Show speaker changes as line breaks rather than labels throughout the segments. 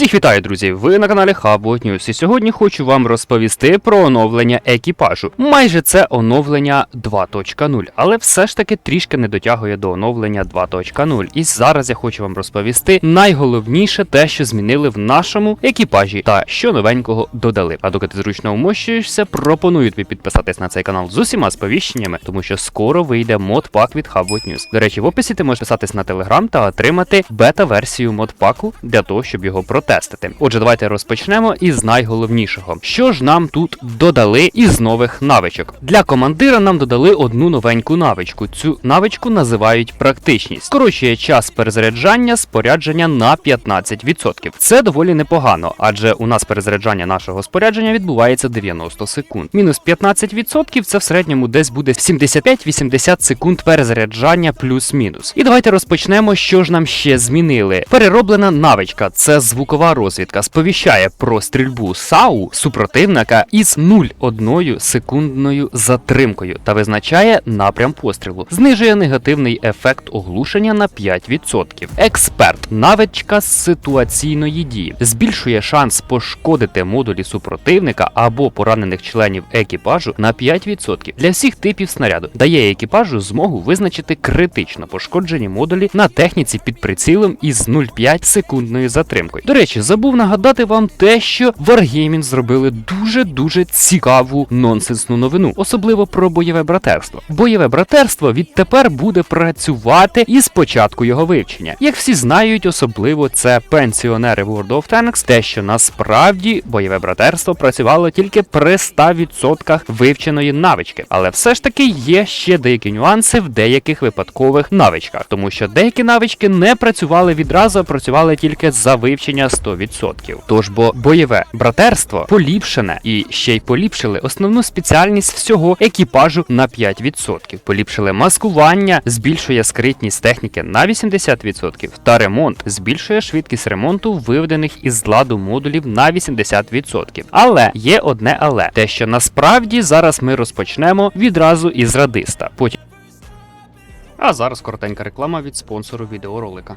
Всіх вітаю, друзі! Ви на каналі Hubot News і сьогодні хочу вам розповісти про оновлення екіпажу. Майже це оновлення 2.0, але все ж таки трішки не дотягує до оновлення 2.0. І зараз я хочу вам розповісти найголовніше те, що змінили в нашому екіпажі та що новенького додали. А доки ти зручно вмощуєшся, пропоную тобі підписатись на цей канал з усіма сповіщеннями, тому що скоро вийде модпак від Hubot News. До речі, в описі ти можеш писатись на телеграм та отримати бета-версію модпаку для того, щоб його протестити. Отже, давайте розпочнемо із найголовнішого. Що ж нам тут додали із нових навичок? Для командира нам додали одну новеньку навичку. Цю навичку називають практичність. Скорочує час перезаряджання спорядження на 15%. Це доволі непогано, адже у нас перезаряджання нашого спорядження відбувається 90 секунд. Мінус 15% це в середньому десь буде 75-80 секунд перезаряджання плюс-мінус. І давайте розпочнемо, що ж нам ще змінили. Перероблена навичка це звукова розвідка, сповіщає про стрільбу САУ супротивника із 0,1 секундною затримкою та визначає напрям пострілу. Знижує негативний ефект оглушення на 5%. Експерт навичка з ситуаційної дії збільшує шанс пошкодити модулі супротивника або поранених членів екіпажу на 5% для всіх типів снаряду. Дає екіпажу змогу визначити критично пошкоджені модулі на техніці під прицілом із 0,5 секундною затримкою. Речі, забув нагадати вам те, що Wargaming зробили дуже дуже цікаву нонсенсну новину, особливо про бойове братерство. Бойове братерство відтепер буде працювати із початку його вивчення. Як всі знають, особливо це пенсіонери World of Tanks, те, що насправді бойове братерство працювало тільки при 100% вивченої навички, але все ж таки є ще деякі нюанси в деяких випадкових навичках, тому що деякі навички не працювали відразу, а працювали тільки за вивчення 100%. Тож бо бойове братерство поліпшене і ще й поліпшили основну спеціальність всього екіпажу на 5%. Поліпшили маскування, збільшує скритність техніки на 80%, та ремонт збільшує швидкість ремонту виведених із ладу модулів на 80%. Але є одне але те, що насправді зараз ми розпочнемо відразу із радиста. Потім. А зараз коротенька реклама від спонсору відеоролика.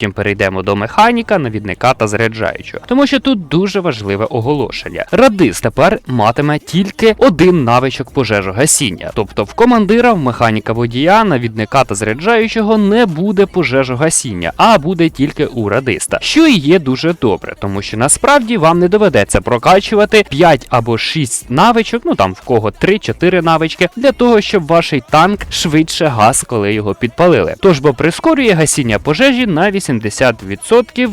Потім перейдемо до механіка, навідника та заряджаючого, тому що тут дуже важливе оголошення. Радис тепер матиме тільки один навичок пожежогасіння, тобто в командира, в механіка водія, навідника та заряджаючого не буде пожежогасіння, а буде тільки у радиста, що і є дуже добре, тому що насправді вам не доведеться прокачувати 5 або 6 навичок, ну там в кого 3-4 навички, для того, щоб ваш танк швидше гас, коли його підпалили. Тож бо прискорює гасіння пожежі на 80%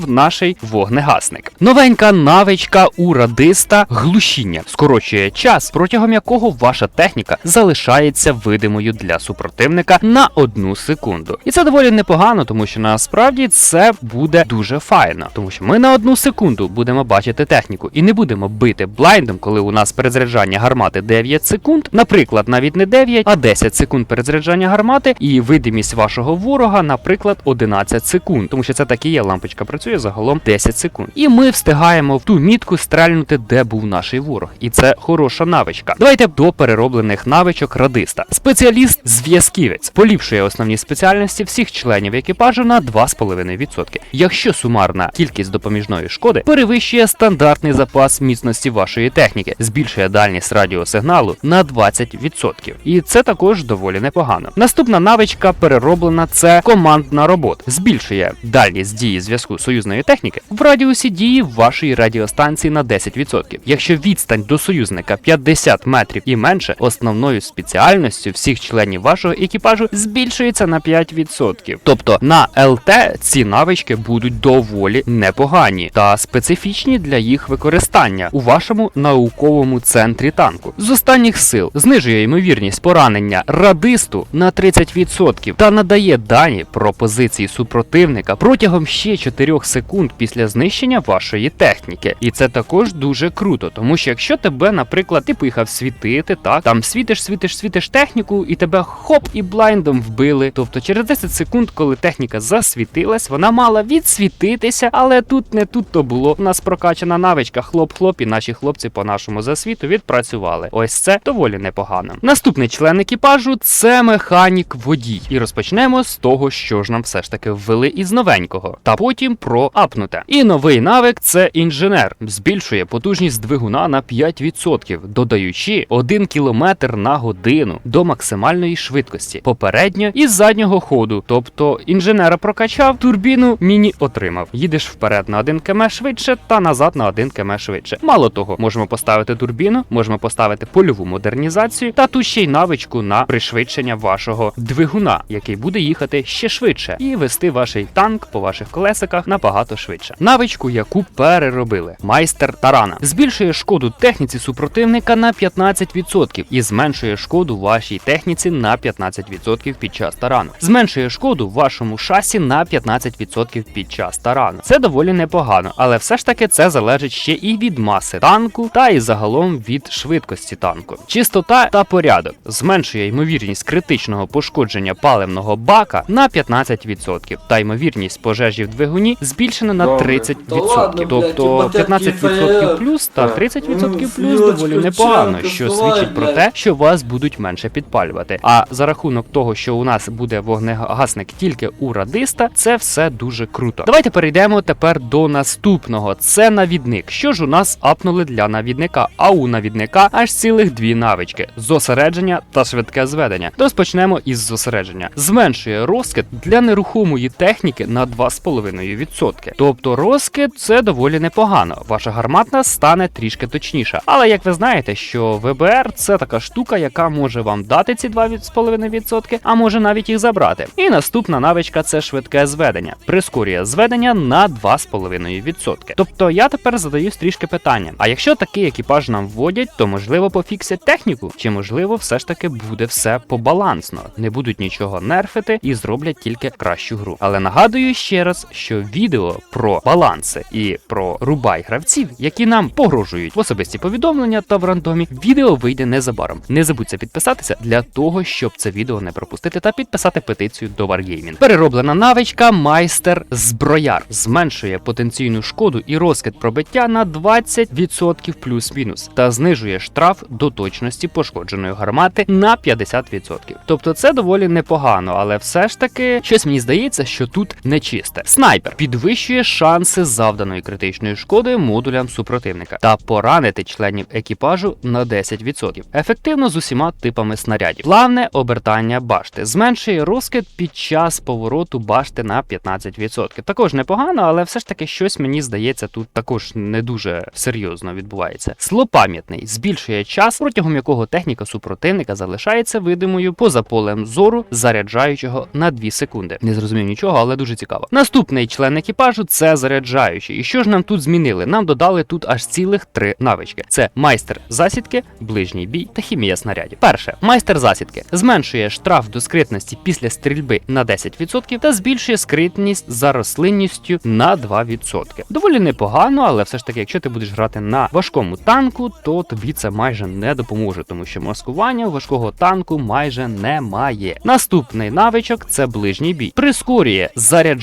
наш вогнегасник. Новенька навичка у радиста глушіння скорочує час, протягом якого ваша техніка залишається видимою для супротивника на одну секунду. І це доволі непогано, тому що насправді це буде дуже файно, тому що ми на одну секунду будемо бачити техніку і не будемо бити блайндом, коли у нас перезаряджання гармати 9 секунд, наприклад, навіть не 9, а 10 секунд перезаряджання гармати, і видимість вашого ворога, наприклад, 11 секунд, тому що це так і є, лампочка працює загалом 10 секунд. І ми встигаємо в ту мітку стрельнути, де був наш ворог. І це хороша навичка. Давайте до перероблених навичок радиста. Спеціаліст зв'язківець поліпшує основні спеціальності всіх членів екіпажу на 2,5%. Якщо сумарна кількість допоміжної шкоди перевищує стандартний запас міцності вашої техніки, збільшує дальність радіосигналу на 20%. І це також доволі непогано. Наступна навичка перероблена це командна робота. Збільшує дальність дії зв'язку союзної техніки в радіусі дії вашої радіостанції на 10%. Якщо відстань до союзника 50 метрів і менше, основною спеціальністю всіх членів вашого екіпажу збільшується на 5%. Тобто на ЛТ ці навички будуть доволі непогані та специфічні для їх використання у вашому науковому центрі танку. З останніх сил знижує ймовірність поранення радисту на 30% та надає дані про позиції супротивника протягом ще 4 секунд після знищення вашої техніки. І це також дуже круто, тому що якщо тебе, наприклад, ти поїхав світити, так там світиш, світиш, світиш техніку, і тебе хоп і блайндом вбили. Тобто через 10 секунд, коли техніка засвітилась, вона мала відсвітитися, але тут не тут то було. У нас прокачана навичка хлоп-хлоп, і наші хлопці по нашому засвіту відпрацювали. Ось це доволі непогано. Наступний член екіпажу це механік водій. І розпочнемо з того, що ж нам все ж таки ввели із новенького, та потім про апнуте. І новий навик це інженер, збільшує потужність двигуна на 5%, додаючи 1 км на годину до максимальної швидкості, попередньо і заднього ходу. Тобто інженера прокачав, турбіну міні отримав. Їдеш вперед на 1 км швидше та назад на 1 км швидше. Мало того, можемо поставити турбіну, можемо поставити польову модернізацію та тут ще й навичку на пришвидшення вашого двигуна, який буде їхати ще швидше, і вести ваш танк по ваших колесиках набагато швидше. Навичку, яку переробили. Майстер тарана збільшує шкоду техніці супротивника на 15% і зменшує шкоду вашій техніці на 15% під час тарану. Зменшує шкоду вашому шасі на 15% під час тарану. Це доволі непогано, але все ж таки це залежить ще і від маси танку, та і загалом від швидкості танку. Чистота та порядок зменшує ймовірність критичного пошкодження паливного бака на 15%, та ймовірність пожежі в двигуні збільшена на 30%.
Та ладно, блядь,
тобто 15% плюс та 30%
Ну,
плюс доволі непогано, що свідчить про те, що вас будуть менше підпалювати. А за рахунок того, що у нас буде вогнегасник тільки у радиста, це все дуже круто. Давайте перейдемо тепер до наступного. Це навідник. Що ж у нас апнули для навідника? А у навідника аж цілих дві навички: зосередження та швидке зведення. Розпочнемо із зосередження. Зменшує розкид для нерухомої техніки на 2,5%. Тобто розкид це доволі непогано. Ваша гарматна стане трішки точніша. Але як ви знаєте, що ВБР це така штука, яка може вам дати ці 2,5%, а може навіть їх забрати. І наступна навичка це швидке зведення. Прискорює зведення на 2,5%. Тобто я тепер задаюсь трішки питання: а якщо такий екіпаж нам вводять, то можливо пофіксять техніку, чи можливо все ж таки буде все побалансно, не будуть нічого нерфити і зроблять тільки кращу гру. Але нагадую ще раз, що відео про баланси і про рубай гравців, які нам погрожують в особисті повідомлення та в рандомі, відео вийде незабаром. Не забудьте підписатися для того, щоб це відео не пропустити, та підписати петицію до Wargaming. Перероблена навичка майстер зброяр зменшує потенційну шкоду і розкид пробиття на 20% плюс-мінус та знижує штраф до точності пошкодженої гармати на 50%. Тобто це доволі непогано, але все ж таки щось мені здається, що тут нечисте. Снайпер підвищує шанси завданої критичної шкоди модулям супротивника та поранити членів екіпажу на 10%. Ефективно з усіма типами снарядів. Плавне обертання башти зменшує розкид під час повороту башти на 15%. Також непогано, але все ж таки щось мені здається тут також не дуже серйозно відбувається. Злопам'ятний збільшує час, протягом якого техніка супротивника залишається видимою поза полем зору заряджаючого на 2 секунди. Не зрозумів нічого, але дуже цікаво. Наступний член екіпажу це заряджаючий. І що ж нам тут змінили? Нам додали тут аж цілих три навички: це майстер засідки, ближній бій та хімія снарядів. Перше, майстер засідки зменшує штраф до скритності після стрільби на 10% та збільшує скритність за рослинністю на 2%. Доволі непогано, але все ж таки, якщо ти будеш грати на важкому танку, то тобі це майже не допоможе, тому що маскування важкого танку майже немає. Наступний навичок це ближній бій. Прискорює заряджання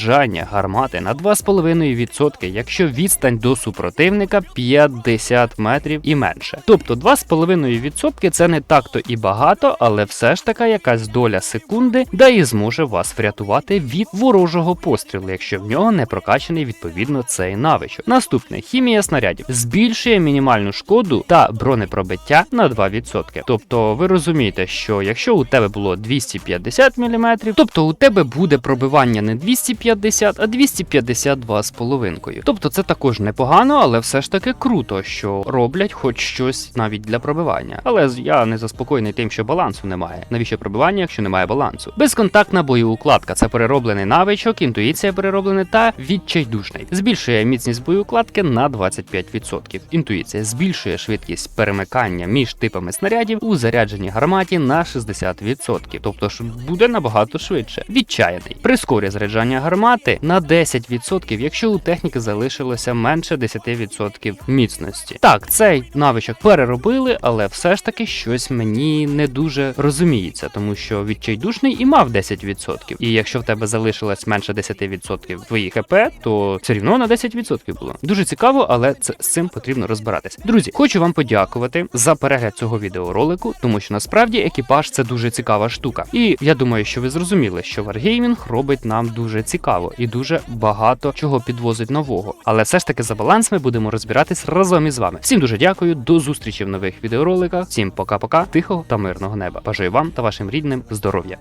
гармати на 2,5%, якщо відстань до супротивника 50 метрів і менше. Тобто 2,5% це не так то і багато, але все ж така якась доля секунди, да і зможе вас врятувати від ворожого пострілу, якщо в нього не прокачаний відповідно цей навичок. Наступне хімія снарядів збільшує мінімальну шкоду та бронепробиття на 2%. Тобто ви розумієте, що якщо у тебе було 250 мм, тобто у тебе буде пробивання не 250 250, а 252 з половинкою. Тобто це також непогано, але все ж таки круто, що роблять хоч щось навіть для пробивання. Але я не заспокоєний тим, що балансу немає. Навіщо пробивання, якщо немає балансу? Безконтактна боєукладка це перероблений навичок, інтуїція перероблений та відчайдушний. Збільшує міцність боєукладки на 25%. Інтуїція збільшує швидкість перемикання між типами снарядів у зарядженій гарматі на 60%. Тобто ж буде набагато швидше. Відчаяний прискорює заряджання гармати на 10%, якщо у техніки залишилося менше 10% міцності. Так, цей навичок переробили, але все ж таки щось мені не дуже розуміється, тому що відчайдушний і мав 10%. І якщо в тебе залишилось менше 10% твої ХП, то все рівно на 10% було. Дуже цікаво, але це з цим потрібно розбиратися. Друзі, хочу вам подякувати за перегляд цього відеоролику, тому що насправді екіпаж це дуже цікава штука. І я думаю, що ви зрозуміли, що Wargaming робить нам дуже цікаво і дуже багато чого підвозить нового. Але все ж таки за баланс ми будемо розбиратись разом із вами. Всім дуже дякую, до зустрічі в нових відеороликах. Всім пока-пока, тихого та мирного неба. Бажаю вам та вашим рідним здоров'я.